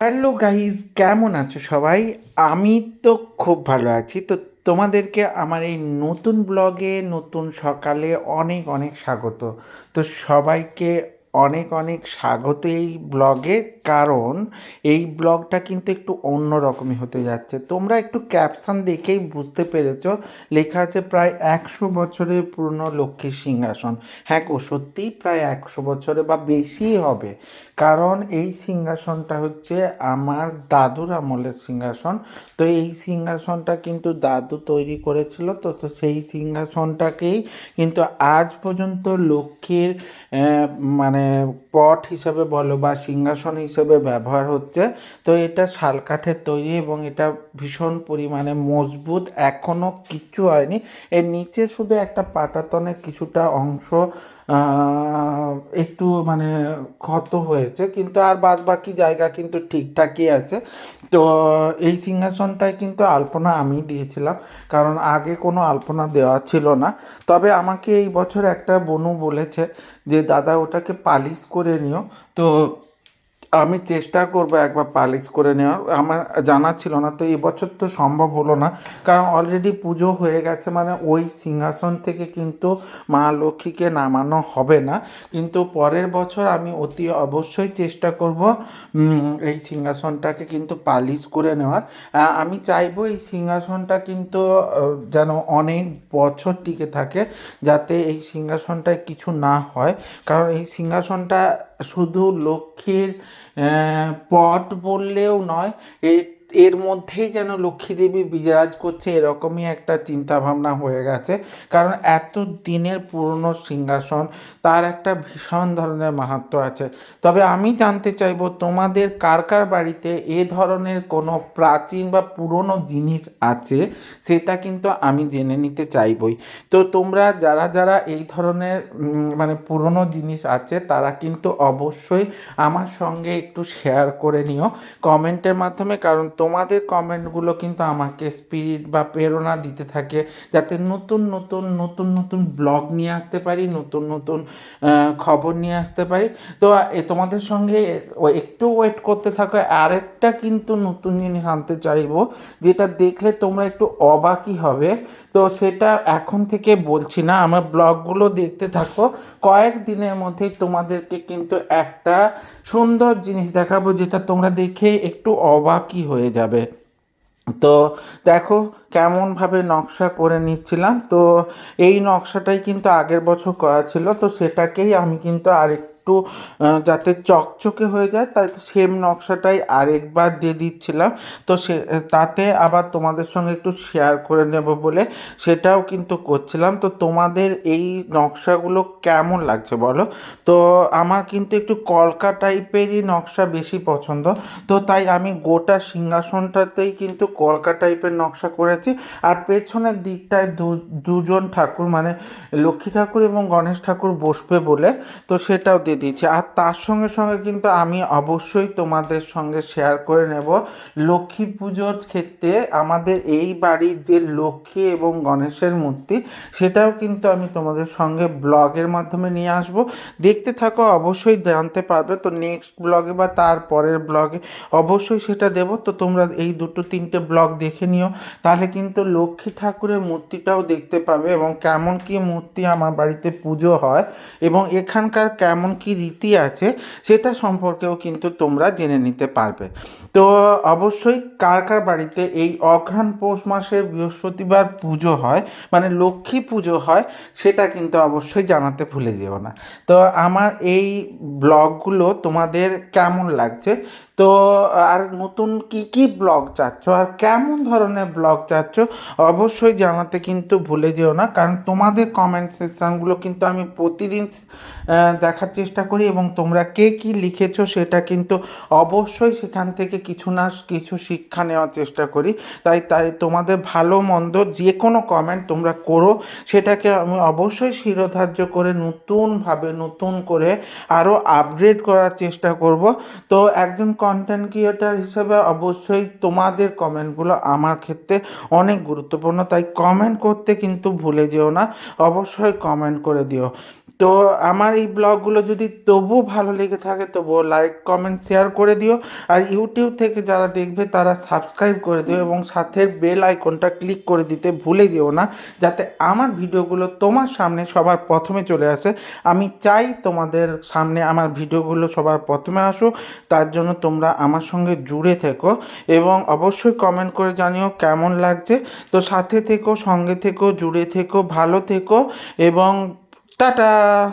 Hello guys কেমন আছো সবাই? আমি তো খুব ভালো আছি। তো তোমাদেরকে আমার এই নতুন ব্লগে নতুন সকালে অনেক অনেক স্বাগত। তো সবাইকে অনেক অনেক স্বাগত এই ব্লগে কারণ এই ব্লগটা কিন্তু একটু অন্য রকমই হতে যাচ্ছে। তোমরা একটু ক্যাপশন দেখেই বুঝতে পেরেছ লেখা আছে প্রায় একশো বছরের পুরনো লক্ষ্মীর সিংহাসন। হ্যাঁ গো সত্যিই প্রায় একশো বছরে বা বেশি হবে। কারণ এই সিংহাসনটা হচ্ছে আমার দাদুর আমলের সিংহাসন। তো এই সিংহাসনটা কিন্তু দাদু তৈরি করেছিল তো তো সেই সিংহাসনটাকেই কিন্তু আজ পর্যন্ত লক্ষ্মীর আহ, মানে পট হিসেবে বলো বা সিংহাসন হিসেবে ব্যবহার হচ্ছে, তো এটা শালকাঠের তৈরি এবং এটা ভীষণ পরিমাণে মজবুত এখনও কিচ্ছু হয়নি। এর নিচে শুধু একটা পাটাতনের কিছুটা অংশ একটু মানে ক্ষত হয়েছে, কিন্তু আর বাদ বাকি জায়গা কিন্তু ঠিকঠাকই আছে। তো এই সিংহাসনটায় কিন্তু আলপনা আমি দিয়েছিলাম, কারণ আগে কোনো আলপনা দেওয়া ছিল না। তবে আমাকে এই বছর একটা বনু বলেছে যে, দাদা, ওটাকে পালিশ করে নিও। তো আমি চেষ্টা করব একবার পালিশ করে নেওয়ার। আমার জানা ছিল না, তো এবছর তো সম্ভব হলো না। কারণ অলরেডি পুজো হয়ে গেছে মানে ওই সিংহাসন থেকে কিন্তু মা লক্ষ্মীকে নামানো হবে না। কিন্তু পরের বছর আমি অতি অবশ্যই চেষ্টা করব এই সিংহাসনটাকে কিন্তু পালিশ করে নেওয়ার। আমি চাইব এই সিংহাসনটা কিন্তু যেন অনেক বছর টিকে থাকে, যাতে এই সিংহাসনটায় কিছু না হয়। কারণ এই সিংহাসনটা শুধু লক্ষ্মীর পট বললেও নয় এর এর মধ্যেই যেন লক্ষ্মী দেবী বিরাজ করছে, এরকমই একটা চিন্তা ভাবনা হয়ে গেছে। কারণ এত দিনের পুরনো সিংহাসন, তার একটা ভীষণ ধরনের মাহাত্ম আছে। তবে আমি জানতে চাইব, তোমাদের কার কার বাড়িতে এ ধরনের কোনো প্রাচীন বা পুরনো জিনিস আছে? সেটা কিন্তু আমি জেনে নিতে চাইবই। তো তোমরা যারা যারা এই ধরনের মানে পুরনো জিনিস আছে, তারা কিন্তু অবশ্যই আমার সঙ্গে একটু শেয়ার করে নিও। কমেন্টের মাধ্যমে, কারণ তোমাদের কমেন্টগুলো কিন্তু আমাকে স্পিরিট বা প্রেরণা দিতে থাকে, যাতে নতুন নতুন নতুন নতুন ব্লগ নিয়ে আসতে পারি, নতুন নতুন খবর নিয়ে আসতে পারি। তো তোমাদের সঙ্গে একটু ওয়েট করতে থাকো, আরেকটা কিন্তু নতুন জিনিস আনতে চাইব, যেটা দেখলে তোমরা একটু অবাকই হবে। তো, সেটা এখন থেকে বলছি না, আমার ব্লগগুলো দেখতে থাকো। কয়েক দিনের মধ্যেই তোমাদেরকে কিন্তু একটা সুন্দর জিনিস দেখাবো, যেটা তোমরা দেখে একটু অবাকই হয়ে যাবে। তো দেখো কেমনভাবে নকশা করে নিচ্ছিলাম। তো এই নকশাটাই কিন্তু আগের বছর করা ছিল। তো সেটাকেই আমি কিন্তু আরেকটু আহ, যাতে চকচকে হয়ে যায় তাই তো সেম নকশাটাই আরেকবার দিয়ে দিচ্ছিলাম। তো সে তাতে আবার তোমাদের সঙ্গে একটু শেয়ার করে নেব বলে সেটাও কিন্তু করছিলাম। তো তোমাদের এই নকশাগুলো কেমন লাগছে বলো? তো আমার কিন্তু একটু কলকা টাইপেরই নকশা বেশি পছন্দ। তো তাই আমি গোটা সিংহাসনটাতেই কিন্তু কলকা টাইপের নকশা করেছি। আর পেছনের দিকটায় দুজন ঠাকুর মানে লক্ষ্মী ঠাকুর এবং গণেশ ঠাকুর বসবে বলে তো সেটাও দিয়ে দিয়েছি। আর তার সঙ্গে সঙ্গে কিন্তু আমি অবশ্যই তোমাদের সঙ্গে শেয়ার করে নেব লক্ষ্মী পুজোর ক্ষেত্রে আমাদের এই বাড়ির যে লক্ষ্মী এবং গণেশের মূর্তি, সেটাও কিন্তু আমি তোমাদের সঙ্গে ব্লগের মাধ্যমে নিয়ে আসব। দেখতে থাকো, অবশ্যই জানতে পারবে। তো নেক্সট ব্লগে বা তার পরের ব্লগে অবশ্যই সেটা দেব। তো তোমরা এই দুটো তিনটে ব্লগ দেখে নিও। তাহলে কিন্তু লক্ষ্মী ঠাকুরের মূর্তিটাও দেখতে পাবে এবং কেমন কি মূর্তি আমার বাড়িতে পুজো হয় এবং এখানকার কেমন কি রীতি আছে সেটা সম্পর্কেও কিন্তু তোমরা জেনে নিতে পারবে। তো অবশ্যই কার কার বাড়িতে এই অঘ্রাণ পৌষ মাসের বৃহস্পতিবার পুজো হয় মানে লক্ষ্মী পুজো হয়, সেটা কিন্তু অবশ্যই জানাতে ভুলে যেও না। তো আমার এই ব্লগগুলো তোমাদের কেমন লাগছে তো, আর নতুন কি কি ব্লগ চাচ্ছ? আর কেমন ধরনের ব্লগ চাচ্ছ? অবশ্যই জানাতে কিন্তু ভুলে যেও না, কারণ তোমাদের কমেন্ট সেকশানগুলো কিন্তু আমি প্রতিদিন দেখার চেষ্টা করি এবং তোমরা কে কি লিখেছো সেটা কিন্তু অবশ্যই সেখান থেকে কিছু না কিছু শিক্ষা নেওয়ার চেষ্টা করি। তাই তাই তোমাদের ভালো, মন্দ যে কোনো কমেন্ট তোমরা করো, সেটাকে আমি অবশ্যই শিরোধার্য করে নতুনভাবে, নতুন করে আরও আপগ্রেড করার চেষ্টা করব। তো একজন কন্টেন্ট ক্রিয়েটার হিসেবে অবশ্যই তোমাদের কমেন্টগুলো আমার ক্ষেত্রে অনেক গুরুত্বপূর্ণ। তাই কমেন্ট করতে কিন্তু ভুলে যেও না। অবশ্যই কমেন্ট করে দিও। তো আমার এই ব্লগগুলো যদি তবুও ভালো লেগে থাকে, তবুও লাইক কমেন্ট শেয়ার করে দিও। আর ইউটিউব থেকে যারা দেখবে, তারা সাবস্ক্রাইব করে দিও এবং সাথে বেল আইকনটা ক্লিক করে দিতে ভুলে যেও না, যাতে আমার ভিডিওগুলো তোমার সামনে সবার প্রথমে চলে আসে। আমি চাই তোমাদের সামনে আমার ভিডিওগুলো সবার প্রথমে আসুক, তার জন্য তোমরা আমার সঙ্গে জুড়ে থেকো এবং অবশ্যই কমেন্ট করে জানিও কেমন লাগছে। তো সাথে থেকো, সঙ্গে থেকো, জুড়ে থেকো, ভালো থেকো এবং টাটা।